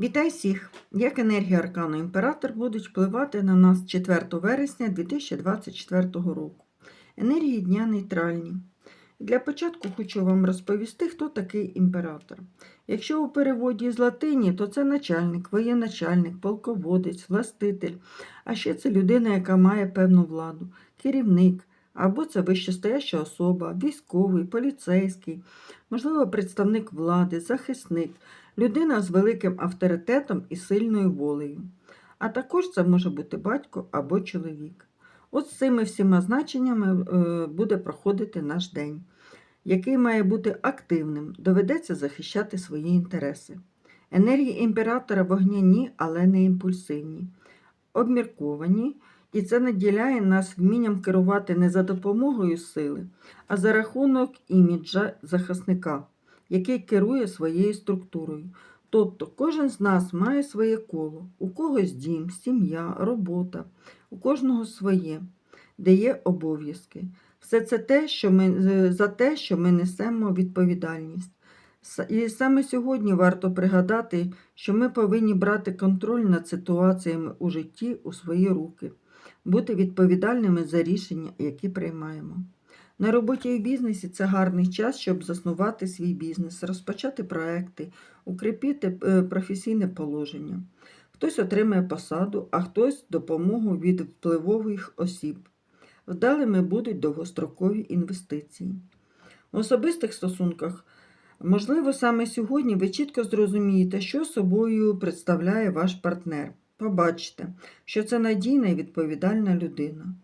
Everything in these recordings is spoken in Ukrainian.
Вітаю всіх! Як енергія Аркану Імператор будуть впливати на нас 4 вересня 2024 року. Енергії дня нейтральні. Для початку хочу вам розповісти, хто такий імператор. Якщо у переводі з латині, то це начальник, воєначальник, полководець, властитель, а ще це людина, яка має певну владу, керівник, або це вищестояща особа, військовий, поліцейський, можливо, представник влади, захисник, людина з великим авторитетом і сильною волею. А також це може бути батько або чоловік. От з цими всіма значеннями е, буде проходити наш день, який має бути активним, доведеться захищати свої інтереси. Енергії імператора вогняні, але не імпульсивні, обмірковані, і це наділяє нас вмінням керувати не за допомогою сили, а за рахунок іміджа захисника, який керує своєю структурою. Тобто кожен з нас має своє коло, у когось дім, сім'я, робота, у кожного своє, де є обов'язки. Все це те, що ми, е, за те, що ми несемо відповідальність. І саме сьогодні варто пригадати, що ми повинні брати контроль над ситуаціями у житті у свої руки, бути відповідальними за рішення, які приймаємо. На роботі і в бізнесі це гарний час, щоб заснувати свій бізнес, розпочати проекти, укріпити е, професійне положення. Хтось отримає посаду, а хтось допомогу від впливових осіб. Вдалими будуть довгострокові інвестиції. В особистих стосунках, можливо, саме сьогодні ви чітко зрозумієте, що собою представляє ваш партнер. Побачите, що це надійна і відповідальна людина.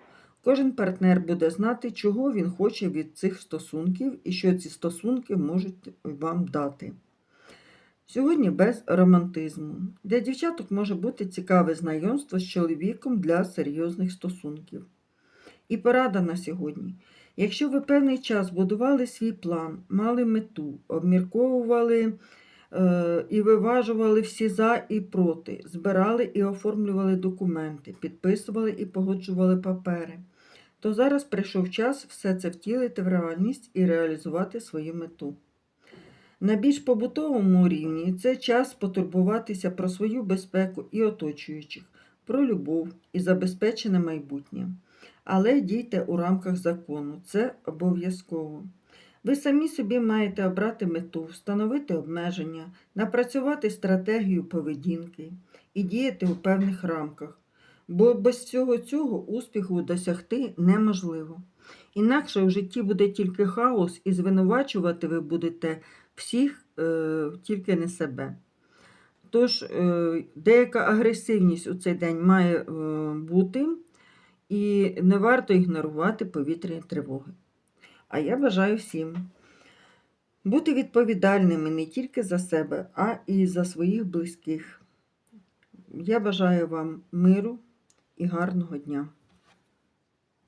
Кожен партнер буде знати, чого він хоче від цих стосунків і що ці стосунки можуть вам дати. Сьогодні без романтизму. Для дівчаток може бути цікаве знайомство з чоловіком для серйозних стосунків. І порада на сьогодні. Якщо ви певний час будували свій план, мали мету, обмірковували е, і виважували всі за і проти, збирали і оформлювали документи, підписували і погоджували папери, то зараз прийшов час все це втілити в реальність і реалізувати свою мету. На більш побутовому рівні це час потурбуватися про свою безпеку і оточуючих, про любов і забезпечене майбутнє. Але дійте у рамках закону, це обов'язково. Ви самі собі маєте обрати мету, встановити обмеження, напрацювати стратегію поведінки і діяти у певних рамках. Бо без всього цього успіху досягти неможливо. Інакше в житті буде тільки хаос, і звинувачувати ви будете всіх, е, тільки не себе. Тож, е, деяка агресивність у цей день має е, бути, і не варто ігнорувати повітряні тривоги. А я бажаю всім бути відповідальними не тільки за себе, а і за своїх близьких. Я бажаю вам миру і гарного дня.